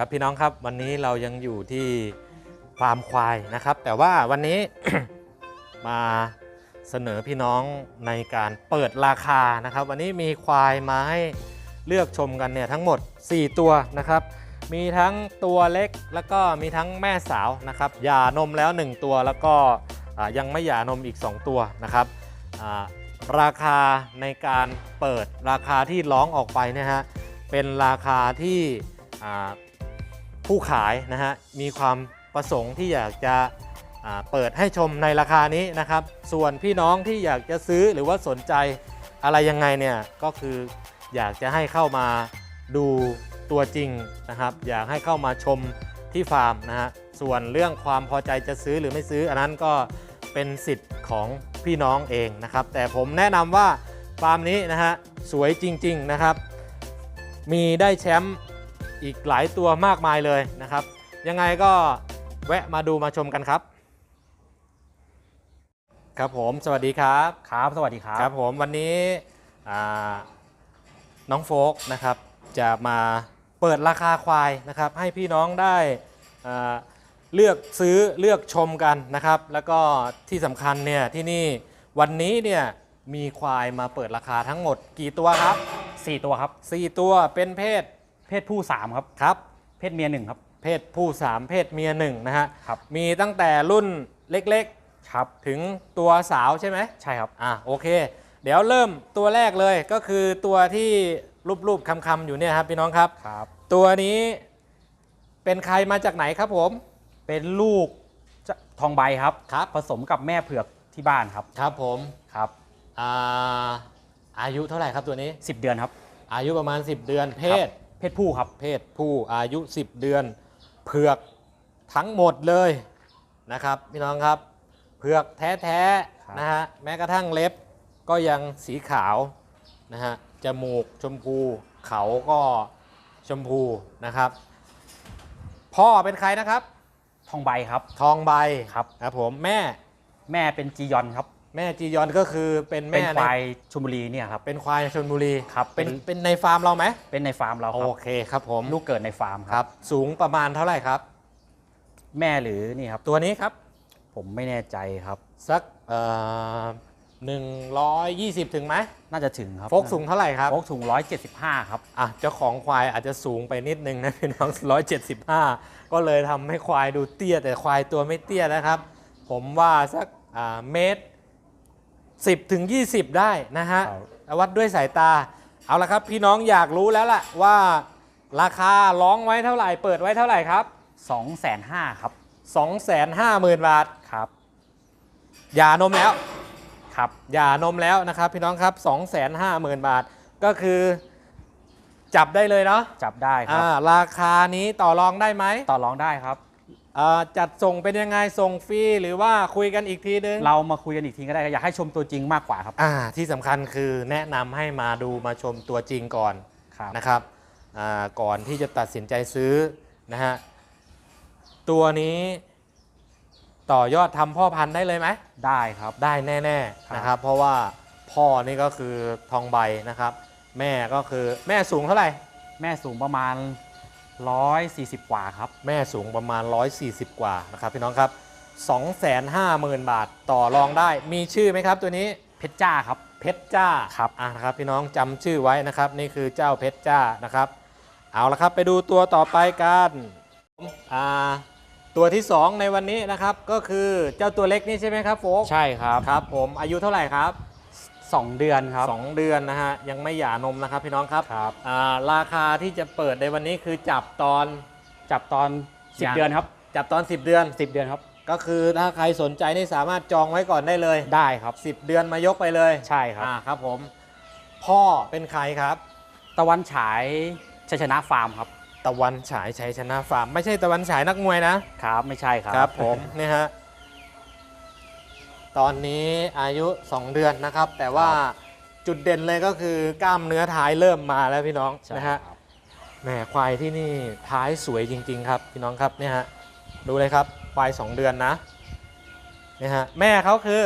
ครับพี่น้องครับวันนี้เรายังอยู่ที่ฟาร์มควายนะครับ แต่ว่าวันนี้ มาเสนอพี่น้องในการเปิดราคานะครับ วันนี้มีควายมาให้เลือกชมกันเนี่ยทั้งหมด 4 ตัวนะครับ มีทั้งตัวเล็กแล้วก็มีทั้งแม่สาวนะครับหย่านมแล้ว 1 ตัวแล้วก็ยังไม่หย่านมอีก 2 ตัวนะครับราคาในการเปิดราคาที่ร้องออกไปเนี่ยฮะเป็นราคาที่ ผู้ขายนะฮะมีความประสงค์ที่อยากจะเปิดให้ชมในราคานี้นะครับ ส่วนพี่น้องที่อยากจะซื้อหรือว่าสนใจอะไรยังไงเนี่ยก็คืออยากจะให้เข้ามาดูตัวจริงนะครับ อยากให้เข้ามาชมที่ฟาร์มนะฮะส่วนเรื่องความพอใจจะซื้อหรือไม่ซื้อ อันนั้นก็เป็นสิทธิ์ของพี่น้องเองนะครับ แต่ผมแนะนำว่าฟาร์มนี้นะฮะสวยจริง ๆนะครับ มีได้แชมป์ อีกหลายตัวมากมายเลยนะครับ ยังไงก็แวะมาดูมาชมกันครับ ครับผมสวัสดีครับครับ สวัสดีครับ ครับผมวันนี้อ่าน้องโฟกนะครับ จะมาเปิดราคาควายนะครับ ให้พี่น้องได้อ่าเลือกซื้อเลือกชมกันนะครับ แล้วก็ที่สำคัญเนี่ยที่นี่วันนี้เนี่ยมีควายมาเปิดราคาทั้งหมดกี่ตัวครับ 4 ตัวครับ 4 ตัวเป็นเพศ เพศผู้3ครับ ครับ เพศเมีย1ครับ เพศผู้3เพศเมีย1นะฮะครับ มีตั้งแต่รุ่นเล็กครับๆถึงตัวสาวใช่ไหมใช่ครับ อะโอเค เดี๋ยวเริ่มตัวแรกเลยก็คือตัวที่รูปๆคำๆอยู่เนี่ยครับพี่น้องครับ ครับ ตัวนี้เป็นใครมาจากไหนครับผม เป็นลูกจะทองใบครับครับ ผสมกับแม่เผือกที่บ้านครับ ครับผมครับอ่าอายุเท่าไหร่ครับตัวนี้ 10 เดือนครับ อายุประมาณ 10 เดือนเพศ เพศผู้ครับ เพศผู้อายุ 10 เดือน เผือกทั้งหมดเลยนะครับ พี่น้องครับเผือกแท้ครับๆนะฮะแม้กระทั่งเล็บก็ยังสีขาวนะฮะจมูกชมพูเขาก็ชมพูนะครับ พ่อเป็นใครนะครับ ทองใบครับ ทองใบครับ ครับผมแม่แม่เป็นจียอนครับ แม่จียอนก็คือเป็นเป็นแม่ควายในชลบุรีเนี่ยครับ เป็นควายชนบุรีครับเป็นเป็น เป็นในฟาร์มเราไหมเป็นในฟาร์มเราคโอรับเคครับผมลูกเกิดในฟาร์มคครับ รับ สูงประมาณเท่าไหร่ครับ แม่หรือนี่ครับ ตัวนี้ครับ ผมไม่แน่ใจครับ สักเอ่อหนึ่งร้อยยี่สิบถึงไหมน่าจะถึงครับโฟกสูงเท่าไหร่ครับ โฟกสูง 175 ครับ อะเจ้าของควายอาจจะสูงไปนิดนึงนะ พี่น้องร้อยเจ็ดสิบห้าก็เลยทำให้ควายดูเตี้ย แต่ควายตัวไม่เตี้ยนะครับ ผมว่าสักอ่าเมตร สิบถึงยี่สิบได้นะฮะครับ วัดด้วยสายตา เอาละครับ พี่น้องอยากรู้แล้วล่ะว่า ราคาร้องไว้เท่าไหร่ เปิดไว้เท่าไหร่ครับ205ครับ 250,000 บาท ครับหย่านมแล้ว ครับหย่านมแล้วนะครับ พี่น้องครับ 250,000 บาท ก็คือจับได้เลยเนาะจับได้ครับ อ่าราคานี้ต่อรองได้ไหม ต่อรองได้ครับอ่า จัดส่งเป็นยังไงส่งฟรีหรือว่าคุยกันอีกทีนึง เรามาคุยกันอีกทีก็ได้ครับอยากให้ชมตัวจริงมากกว่าครับ อ่าที่สำคัญคือแนะนำให้มาดูมาชมตัวจริงก่อนครับนะครับอ่าก่อนที่จะตัดสินใจซื้อนะฮะตัวนี้ต่อยอดทำพ่อพันธุ์ได้เลยไหม ได้ครับ ได้แน่ครับ ๆนะครับ เพราะว่าพ่อนี่ก็คือทองใบนะครับ แม่ก็คือแม่สูงเท่าไหร่ แม่สูงประมาณ 140 กว่าครับ แม่สูงประมาณ 140 กว่านะครับพี่น้องครับ 250,000 บาทต่อรองได้ มีชื่อไหมครับตัวนี้ เพชรจ้าครับ เพชรจ้าครับอะนะครับพี่น้องจำชื่อไว้นะครับ นี่คือเจ้าเพชรจ้านะครับ เอาละครับไปดูตัวต่อไปกันอ่าตัวที่ 2 ในวันนี้นะครับก็คือเจ้าตัวเล็กนี่ใช่ไหมครับโฟกใช่ครับครับ ผมอายุเท่าไหร่ครับ 2 เดือนครับสองเดือนนะฮะ ยังไม่หย่านมนะครับพี่น้องครับครับอ่าราคาที่จะเปิดในวันนี้คือจับตอนจับตอนยัง10 เดือนครับ จับตอน 10 เดือน 10 เดือนครับ ก็คือถ้าใครสนใจนี่สามารถจองไว้ก่อนได้เลย ได้ครับ 10 เดือนมายกไปเลยใช่ครับอ่าครับผม พ่อเป็นใครครับ ตะวันฉายชัยชนะฟาร์มครับ ตะวันฉายชัยชนะฟาร์ม ไม่ใช่ตะวันฉายนักมวยนะครับ ไม่ใช่ครับครับผมนี่ฮะ ตอนนี้อายุ 2 เดือนนะครับ แต่ว่าจุดเด่นเลยก็คือกล้ามเนื้อท้ายเริ่มมาแล้วพี่น้องใช่นะครัฮะบแหมควายที่นี่ท้ายสวยจริง ๆ ครับพี่น้องครับเนี่ยฮะดูเลยครับควาย 2 เดือนนะเนี่ยฮะแม่เขาคือ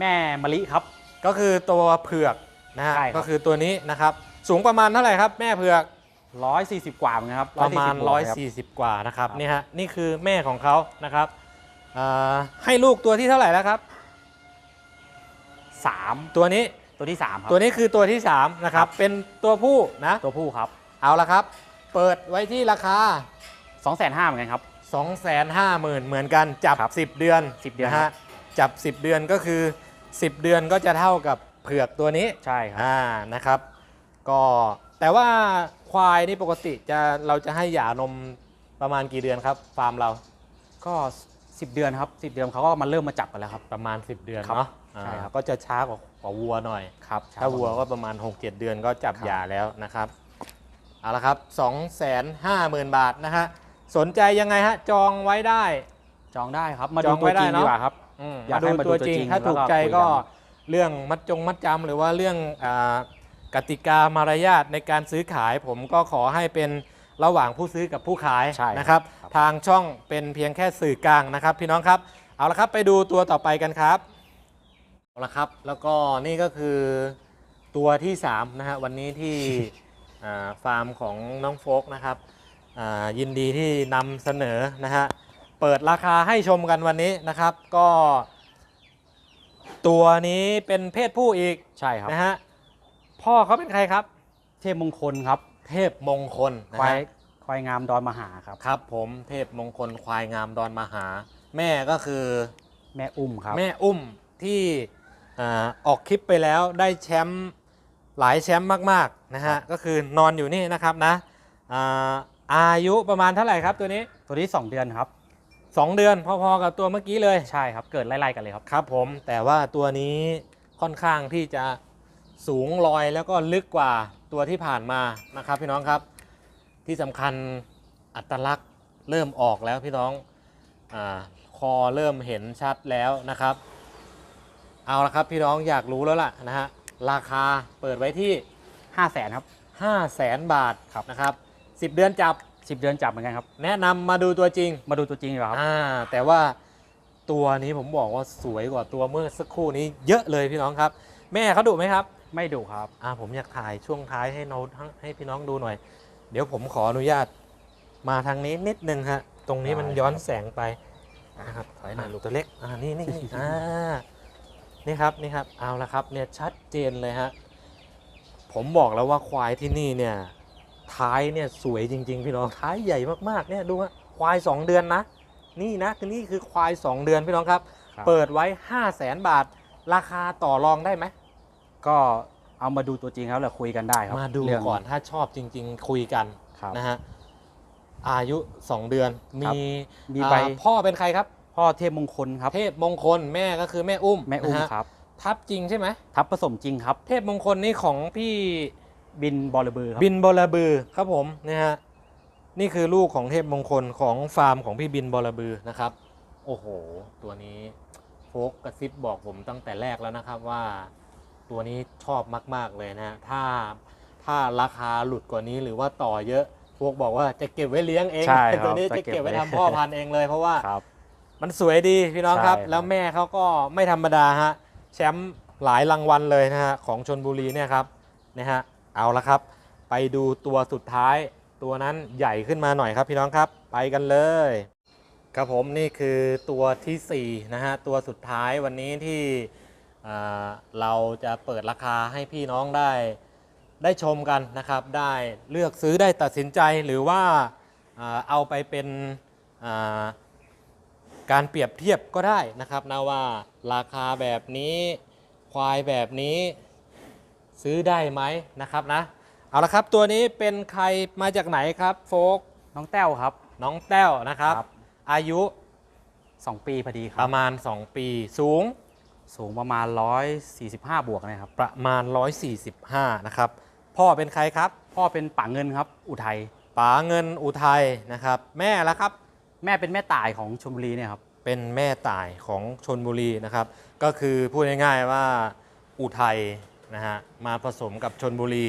แม่มะลิครับ ก็คือตัวเผือกนะฮะใช่ครับก็คือตัวนี้นะครับสูงประมาณเท่าไหร่ครับ แม่เผือก140 กว่าเหมือนกันครับประมาณ 140บวกครับ140กว่านะครับครับนี่ฮะนี่คือแม่ของเขานะครับอ่าให้ลูกตัวที่เท่าไหร่แล้วครับ สามตัวนี้ตัวที่ 3 ครับ ตัวนี้คือตัวที่3นะครับ เป็นตัวผู้นะ ตัวผู้ครับ เอาละครับ เปิดไว้ที่ราคา 2,500เหมือนกันครับ 250,000 เหมือนกัน จับ ครับ10 เดือน10เดือน นะฮะ จับ 10 เดือนก็คือ 10 เดือนก็จะเท่ากับเผือกตัวนี้ ใช่ครับ อ่า นะครับ ก็แต่ว่าควายนี่ปกติจะเราจะให้หย่านมประมาณกี่เดือนครับ ฟาร์มเรา ก็ 10 เดือนครับ10 เดือนเขาก็มาเริ่มมาจับกันแล้วครับ ประมาณ 10 เดือนครับเนาะใช่ครับ อ่าก็จะช้ากว่ากว่าวัวหน่อย ครับ ถ้าวัวก็ประมาณ 6-7 เดือนก็จับครับหย่าแล้วนะครับ เอาละครับ 250,000 บาทนะฮะ สนใจยังไงฮะ จองไว้ได้ จองได้ครับ มาจดูองตัวไว้ได้จริงเนอะ ดีกว่าครับ อืมอยากมาให้ดูมาดูตัวตัวจริงจริงถ้าแล้วก็ถูกใจคุยกันก็เรื่องมัดจงมัดจำหรือว่าเรื่องอากติกามารยาทในการซื้อขายผมก็ขอให้เป็น ระหว่างผู้ซื้อกับผู้ขายใช่นะครับ ครับ ทางช่องเป็นเพียงแค่สื่อกลางนะครับ พี่น้องครับเอาละครับไปดูตัวต่อไปกันครับเอาละครับ แล้วก็นี่ก็คือตัวที่3นะฮะวันนี้ที่ อ่าฟาร์มของน้องโฟกนะครับอ่ายินดีที่นำเสนอนะฮะเปิดราคาให้ชมกันวันนี้นะครับ ก็ ตัวนี้เป็นเพศผู้อีกใช่ครับ นะฮะพ่อเขาเป็นใครครับ เทพมงคลครับ เทพมงคลนะควายฮะควายงามดอนมหาครับ ครับ ผมเทพมงคลควายงามดอนมหา แม่ก็คือ แม่อุ้มครับ แม่อุ้มที่อ่าออกคลิปไปแล้วได้แชมป์หลายแชมป์มากๆนะฮะก็คือนอนอยู่นี่นะครับนะอ่าอายุประมาณเท่าไหร่ครับตัวนี้ ตัวที่2เดือนครับ 2 เดือนพอๆกับตัวเมื่อกี้เลยใช่ครับ เกิดไล่ๆกันเลยครับ ครับผมแต่ว่าตัวนี้ค่อนข้างที่จะสูงลอยแล้วก็ลึกกว่า ตัวที่ผ่านมานะครับพี่น้องครับ ที่สำคัญอัตลักษณ์เริ่มออกแล้วพี่น้องอาคอเริ่มเห็นชัดแล้วนะครับ เอาละครับพี่น้องอยากรู้แล้วล่ะนะฮะราคาเปิดไว้ที่5 0 0แสนครับ5 0 0แสนบาทครับนะครับ10เดือนจับ10เดือนจับเหมือนกันครับ แนะนำมาดูตัวจริงมาดูตัวจริงดีกว่าครับ อ่าแต่ว่าตัวนี้ผมบอกว่าสวยกว่าตัวเมื่อสักครู่นี้เยอะเลยพี่น้องครับ แม่เขาดุไหมครับ ไม่ดุครับ อ่าผมอยากถ่ายช่วงท้ายให้น้องให้พี่น้องดูหน่อย เดี๋ยวผมขออนุญาตมาทางนี้นิดนึงฮะ ตรงนี้มันได้ย้อนครับแสงไปนะครับถอยหน่อยลูกตัวเล็กอ่านี่นี่นี่อ่านี่ครับนี่ครับเอาละครับเนี่ยชัดเจนเลยฮะผมบอกแล้วว่าควายที่นี่เนี่ยท้ายเนี่ยสวยจริง ๆ พี่น้องท้ายใหญ่มากๆเนี่ยดูฮะควาย 2 เดือนนะ นี่นะคือนี่คือควาย 2 เดือนพี่น้องครับครับเปิดไว้ 5 0 0แสนบาท ราคาต่อรองได้ไหม ก็เอามาดูตัวจริงครับแล้วคุยกันได้ครับมาดูเรื่อง ก่อนถ้าชอบจริง ๆ คุยกันครับนะฮะอายุ 2 เดือนครัมีบมีอ่าใบพ่อเป็นใครครับ พ่อเทพมงคลครับเทพมงคลแม่ก็คือแม่อุ้มแม่อุ้มนะฮะครับ ทับจริงใช่ไหมทับผสมจริงครับ เทพมงคลนี่ของพี่บินบอลบือครับ บินบอระบือครับผมนะฮะนี่คือลูกของเทพมงคลของฟาร์มของพี่บินบอระบือนะครับ โอ้โห ตัวนี้โฟกกระซิบบอกผมตั้งแต่แรกแล้วนะครับว่า ตัวนี้ชอบมาก ๆ เลยนะฮะถ้าถ้าราคาหลุดกว่านี้หรือว่าต่อเยอะโฟกบอกว่าจะเก็บไว้เลี้ยงเองใช่ครับตัวนี้จะจะเก็บ เก็บไว้ไว้ทำพ่อพันธุ์เองเลย เพราะว่าครับ มันสวยดีพี่น้องครับ ใช่ครับ แล้วแม่เขาก็ไม่ธรรมดาฮะแชมป์หลายรางวัลเลยนะฮะของชนบุรีเนี่ยครับนะฮะเอาละครับ ไปดูตัวสุดท้าย ตัวนั้นใหญ่ขึ้นมาหน่อยครับพี่น้องครับไปกันเลย ครับผมนี่คือตัวทีสี่4นะฮะตัวสุดท้ายวันนี้ที่อ่า เราจะเปิดราคาให้พี่น้องได้ได้ชมกันนะครับ ได้เลือกซื้อได้ตัดสินใจหรือว่าอ่าเอาไปเป็นอ่าการเปรียบเทียบก็ได้นะครับนะว่าราคาแบบนี้ควายแบบนี้ซื้อได้ไหมนะครับนะเอาละครับตัวนี้เป็นใครมาจากไหนครับโฟกน้องแต้วครับ น้องแต้วนะครับ อายุ 2 ปีพอดีคปรับระมาณ 2 ปีสูง สูงประมาณ 145 บวกนะครับ ประมาณ 145 นะครับ พ่อเป็นใครครับ พ่อเป็นป่าเงินครับ อุทัยป๋าเงินอุทัยนะครับ แม่ละครับ แม่เป็นแม่ตายของชลบุรีเนี่ยครับ เป็นแม่ต่ายของชนบุรีนะครับ ก็คือพูดง่ายๆว่าอุทัยนะฮะมาผสมกับชนบุรี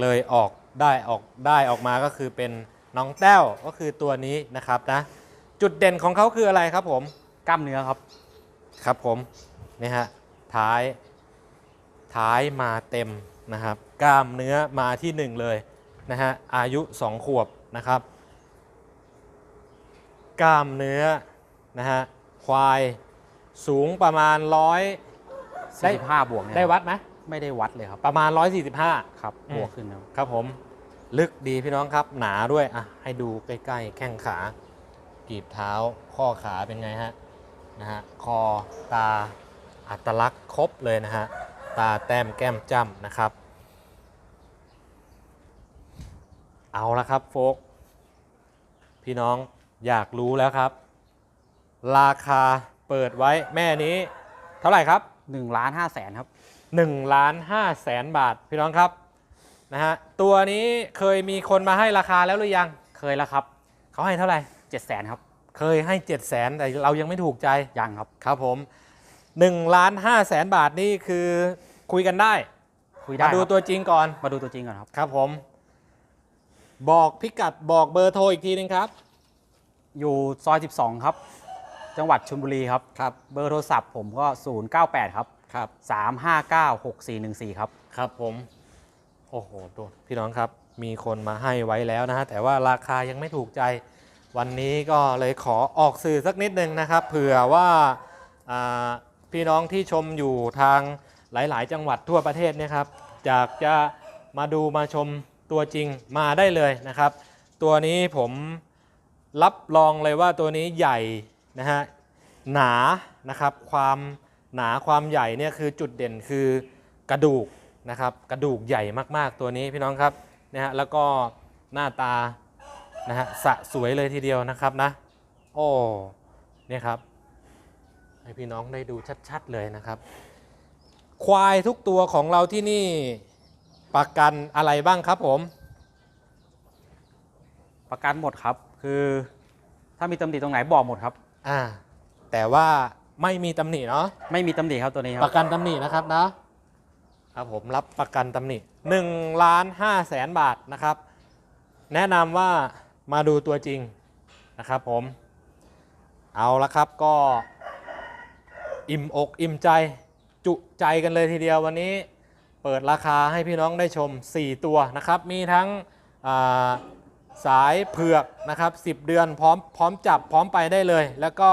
เลยออกได้ออกได้ออกมาก็คือเป็นน้องแต้วก็คือตัวนี้นะครับนะจุดเด่นของเขาคืออะไรครับผม กล้ามเนื้อครับ ครับผม นี่ฮะท้ายท้ายมาเต็มนะครับ กล้ามเนื้อมาที่หนึ่งเลยนะฮะอายุ 2 ขวบนะครับ กล้ามเนื้อนะฮะควายสูงประมาณร้อยได้45บวกเนี่ยได้วัดไหมไม่ได้วัดเลยครับ ประมาณ 145 ครับอืมบวกขึ้นครับครับผมลึกดีพี่น้องครับหนาด้วยอะให้ดูใกล้ๆ แข้งขากีบเท้า ข้อขาเป็นไงฮะนะฮะคอตา อัตลักษณ์ครบเลยนะฮะ ตาแต้มแก้มจ้ำนะครับ เอาละครับโฟก พี่น้องอยากรู้แล้วครับ ราคาเปิดไว้แม่นี้ เท่าไหร่ครับ1ล้าน5แสนครับ1ล้าน5แสนบาท พี่น้องครับนะฮะตัวนี้เคยมีคนมาให้ราคาแล้วหรือยังเคยแล้วครับ เขาให้เท่าไหร่7แสนครับ เคยให้7 0 0แสนแต่เรายังไม่ถูกใจยังครับครับผม 1ล้าน5แสนบาทนี่คือคุยกันได้ คุยได้มาดูครับตัวจริงก่อน มาดูตัวจริงก่อนครับ ครับผม บอกพิกัดบอกเบอร์โทรอีกทีนึงครับ อยู่ซอย 12 ครับ จังหวัดชลบุรีครับ ครับ เบอร์โทรศัพท์ผมก็ 098 ครับ ครับ 359 6414 ครับ ครับผม โอ้โหดูพี่น้องครับ มีคนมาให้ไว้แล้วนะฮะ แต่ว่าราคายังไม่ถูกใจ วันนี้ก็เลยขอออกสื่อสักนิดนึงนะครับ เผื่อว่าอ่า พี่น้องที่ชมอยู่ทางหลาย ๆ จังหวัดทั่วประเทศเนี่ยครับอยากจะมาดูมาชมตัวจริงมาได้เลยนะครับ ตัวนี้ผมรับรองเลยว่าตัวนี้ใหญ่นะฮะหนานะครับ ความหนาความใหญ่เนี่ยคือจุดเด่นคือกระดูกนะครับ กระดูกใหญ่มากๆตัวนี้พี่น้องครับนะฮะแล้วก็หน้าตานะฮะสะสวยเลยทีเดียวนะครับนะ โอ้เนี่ยครับ ให้พี่น้องได้ดูชัดๆเลยนะครับ ควายทุกตัวของเราที่นี่ประกันอะไรบ้างครับผม ประกันหมดครับ คือถ้ามีตำหนิตรงไหนบอกหมดครับ อ่า แต่ว่าไม่มีตำหนิเนาะไม่มีตำหนิครับตัวนี้คปรับ ระกันตำหนินะครับนะครับผมรับประกันตำหนิ1ล้าน5แสนบาทนะครับ แนะนำว่ามาดูตัวจริงนะครับผม เอาละครับก็ อิ่มอกอิ่มใจจุใจกันเลยทีเดียววันนี้เปิดราคาให้พี่น้องได้ชม 4 ตัวนะครับ มีทั้งอ่าสายเผือกนะครับ10 เดือนพร้อมพร้อมจับพร้อมไปได้เลย แล้วก็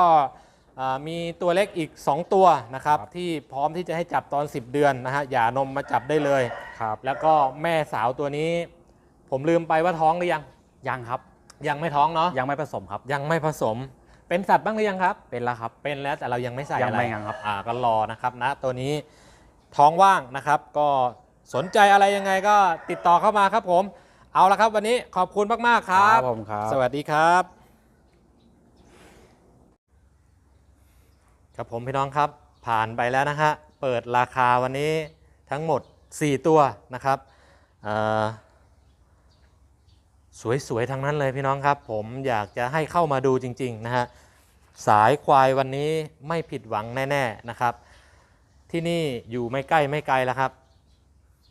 อ่ามีตัวเล็กอีก 2 ตัวนะครับที่พร้อมที่จะให้จับตอน 10 เดือนนะฮะอย่านมมาจับได้เลยครับแล้วก็แม่สาวตัวนี้ ผมลืมไปว่าท้องหรือยังยังครับ ยังไม่ท้องเนาะยังไม่ผสมครับ ยังไม่ผสม เป็นสัตว์บ้างหรือยังครับ เป็นแล้วครับ เป็นแล้วแต่เรายังไม่ใส่ยังอะไรไม่ยังครับ อ่าก็รอนะครับนะตัวนี้ท้องว่างนะครับ ก็สนใจอะไรยังไงก็ติดต่อเข้ามาครับผม เอาละครับ วันนี้ขอบคุณมากๆครับผมครับ สวัสดีครับ ครับผมพี่น้องครับ ผ่านไปแล้วนะฮะเปิดราคาวันนี้ทั้งหมด 4 ตัวนะครับเอ่อสวยๆทั้งนั้นเลยพี่น้องครับ ผมอยากจะให้เข้ามาดูจริงๆนะฮะ สายควายวันนี้ไม่ผิดหวังแน่ ๆนะครับ ที่นี่อยู่ไม่ใกล้ไม่ไกลแล้วครับ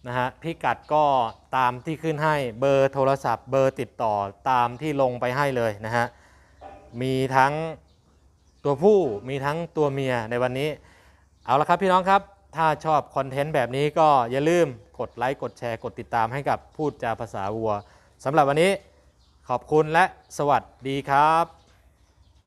นะฮะพิกัดก็ตามที่ขึ้นให้เบอร์โทรศัพท์เบอร์ติดต่อตามที่ลงไปให้เลยนะฮะมีทั้งตัวผู้มีทั้งตัวเมียในวันนี้ เอาละครับพี่น้องครับถ้าชอบคอนเทนต์แบบนี้ก็อย่าลืมกดไลค์กดแชร์กดติดตามให้กับพูดจาภาษาวัวสำหรับวันนี้ขอบคุณและสวัสดีครับ